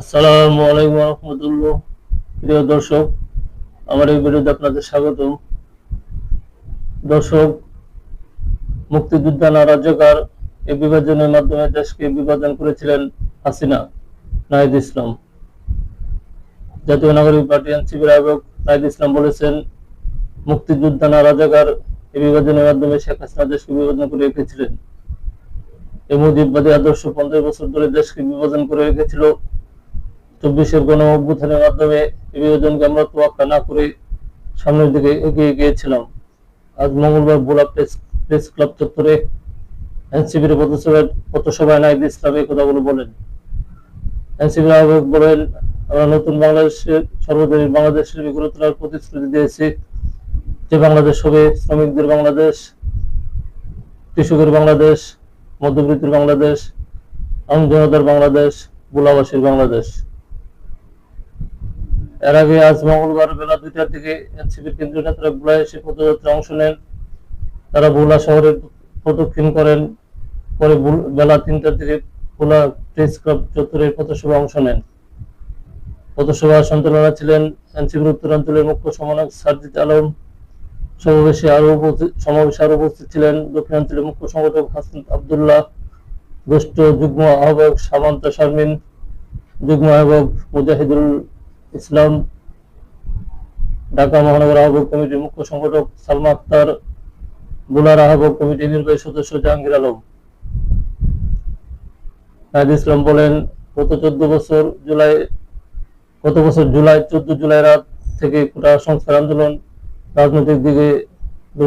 আসসালামু আলাইকুম রহমতুল্লাহ। প্রিয় দর্শক, আমার এই ভিডিওতে আপনাদের স্বাগত দর্শক মুক্তিযোদ্ধা না রাজ্যকার এই বিভাজনের মাধ্যমে দেশকে বিভাজন করেছিলেন হাসিনা, নাহিদ ইসলাম। জাতীয় নাগরিক পার্টি এনসিপির আয়োজক নাহিদ ইসলাম বলেছেন মুক্তিযোদ্ধা না রাজাকার এই বিভাজনের মাধ্যমে শেখ হাসিনা দেশকে বিভাজন করে রেখেছিলেন। এই মুজিববাদী আদর্শ পঞ্চাশ বছর ধরে দেশকে বিভাজন করে রেখেছিল চব্বিশের গণ অভ্যুত্থানের মাধ্যমে এই বিভাজনকে আমরা তোয়াক্কা না করে সামনের দিকে এগিয়ে গিয়েছিলাম। আজ মঙ্গলবার ভোলা প্রেস প্রেস ক্লাব চত্বরে এনসিপির পথসভায় পথসভায় নাইদ ইসলাম এই কথাগুলো বলেন। এনসিপির আহ্বায়ক বলেন, আমরা নতুন বাংলাদেশের, সর্বজনীন বাংলাদেশের বিগত তোলার প্রতিশ্রুতি দিয়েছি যে বাংলাদেশ হবে শ্রমিকদের বাংলাদেশ, কৃষকের বাংলাদেশ, মধ্যবিত্তের বাংলাদেশ, আম জনতার বাংলাদেশ গোলাবাসীর বাংলাদেশ। এর আগে আজ মঙ্গলবার বেলা দুইটার দিকে এনসিপির কেন্দ্রীয় নেতারা ভোলায় এসে পদযাত্রা অংশ নেন। তারা ভোলা শহরে প্রদক্ষিণ করেন। পরে বেলা তিনটার দিকে ভোলা প্রেস ক্লাব চত্বরে পথসভা অংশ নেন। পথসভা সঞ্চালনা ছিলেন এনসিপির উত্তরাঞ্চলের মুখ্য সমন্বয়ক সার্জিদ আলম। সমাবেশে আরও সমাবেশে আরও উপস্থিত ছিলেন দক্ষিণাঞ্চলের মুখ্য সংগঠক হাসান আবদুল্লাহ গোষ্ঠ যুগ্ম আহ্বায়ক সামান্ত শারমিন, যুগ্ম আহ্বায়ক মুজাহিদুল ইসলাম, ঢাকা মহানগর আহ্বায়ক কমিটির মুখ্য সংগঠক সালমা আক্তার, বুলার আহ্বায়ক কমিটির নির্বাহী সদস্য জাহাঙ্গীর আলম। নাহিদ ইসলাম বলেন, গত চোদ্দ বছর জুলাই, গত বছর জুলাই, চোদ্দ জুলাই রাত থেকে গোটা সংস্কার আন্দোলন রাজনৈতিক দিকে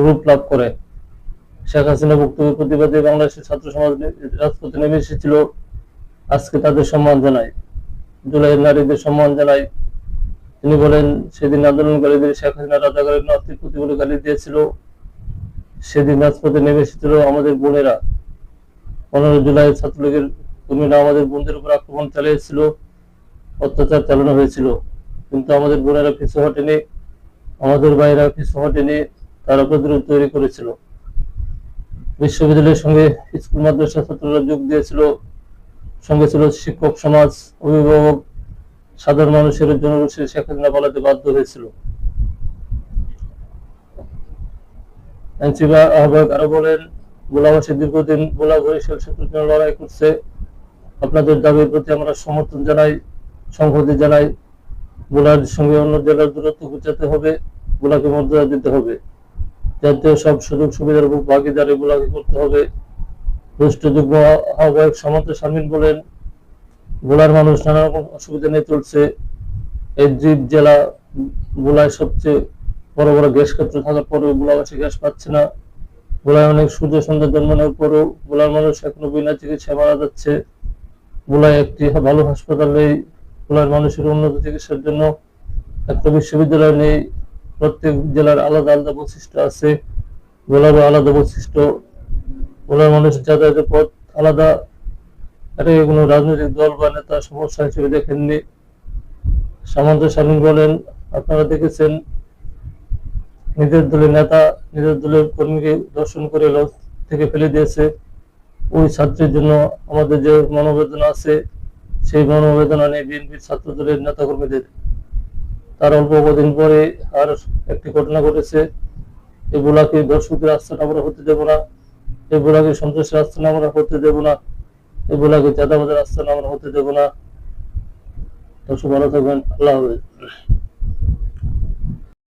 রূপ লাভ করে। শেখ হাসিনা বক্তব্য প্রতিবাদে বাংলাদেশের ছাত্র সমাজ রাজপথে নেমে এসেছিল। আজকে তাদের সম্মান জানাই জুলাইয়ের নারীদের সম্মান জানাই তিনি বলেন, সেদিন আন্দোলনকারীদের শেখ হাসিনা রাজাকারের নাস্তিক প্রতিবলে গালি দিয়েছিল। সেদিন রাজপথে নেমে এসেছিল আমাদের বোনেরা। পনেরো জুলাই ছাত্রলীগের কর্মীরা আমাদের বোনদের উপর আক্রমণ চালিয়েছিল, অত্যাচার চালানো হয়েছিল। কিন্তু আমাদের বোনেরা পিছু হটেনি, আমাদের ভাইরা পিছু হটেনি, তারা প্রতিরোধ তৈরি করেছিল। বিশ্ববিদ্যালয়ের সঙ্গে স্কুল মাদ্রাসা ছাত্ররা যোগ দিয়েছিল। সঙ্গে ছিল শিক্ষক সমাজ, অভিভাবক সাধারণ মানুষের জনগোষ্ঠীর শেখ হাসিনা পালাতে বাধ্য হয়েছিল। এনসিপি আহ্বায়ক আরও বলেন গোলাবাসী দীর্ঘদিন গোলা বরিশাল সেতুর জন্য লড়াই করছে। আপনাদের দাবির প্রতি আমরা সমর্থন জানাই, সংহতি জানাই। গোলার সঙ্গে অন্য জেলার দূরত্ব ঘুচাতে হবে, গোলাকে মর্যাদা দিতে হবে। জাতীয় সব সুযোগ সুবিধার ভাগিদারি গোলাকে করতে হবে। দুষ্ট যুগ্ম আহ্বায়ক সামন্ত শামীম বলেন ভোলার মানুষ নানা রকম অসুবিধা নিয়ে চলছে। এই জেলা ভোলায় সবচেয়ে বড় বড় গ্যাস ক্ষেত্র থাকার পরেও ভোলাবাসী গ্যাস পাচ্ছে না। ভোলায় অনেক সূর্য সন্ধ্যা জন্ম নেওয়ার পরেও ভোলার মানুষ এখনও বিনা চিকিৎসা মারা যাচ্ছে। ভোলায় একটি ভালো হাসপাতাল নেই। ভোলার মানুষের উন্নত চিকিৎসার জন্য একটা বিশ্ববিদ্যালয় নেই। প্রত্যেক জেলার আলাদা আলাদা বৈশিষ্ট্য আছে। ভোলারও আলাদা বৈশিষ্ট্য। ভোলার মানুষের যাতায়াতের পথ আলাদা। এটাকে কোনো রাজনৈতিক দল বা নেতা সমস্যা হিসেবে দেখেননি। সামন্ত শামীম বলেন, আপনারা দেখেছেন, নিজের দলের নেতা নিজের দলের কর্মীকে দর্শন করে লঞ্চ থেকে ফেলে দিয়েছে। ওই ছাত্রের জন্য আমাদের যে মনোবেদনা আছে, সেই মনোবেদনা নিয়ে বিএনপির ছাত্র দলের নেতা কর্মীদের তার অল্প কদিন পরে আর একটি ঘটনা ঘটেছে। এগুলাকে দর্শকদের আস্থান আমরা হতে দেব না। এগুলাকে সন্ত্রাসের আস্থান আমরা হতে দেব না। এগুলাকে চাঁদাবাদের আস্থান আমরা হতে দেবো না। ভালো থাকবেন আল্লাহ হাফেজ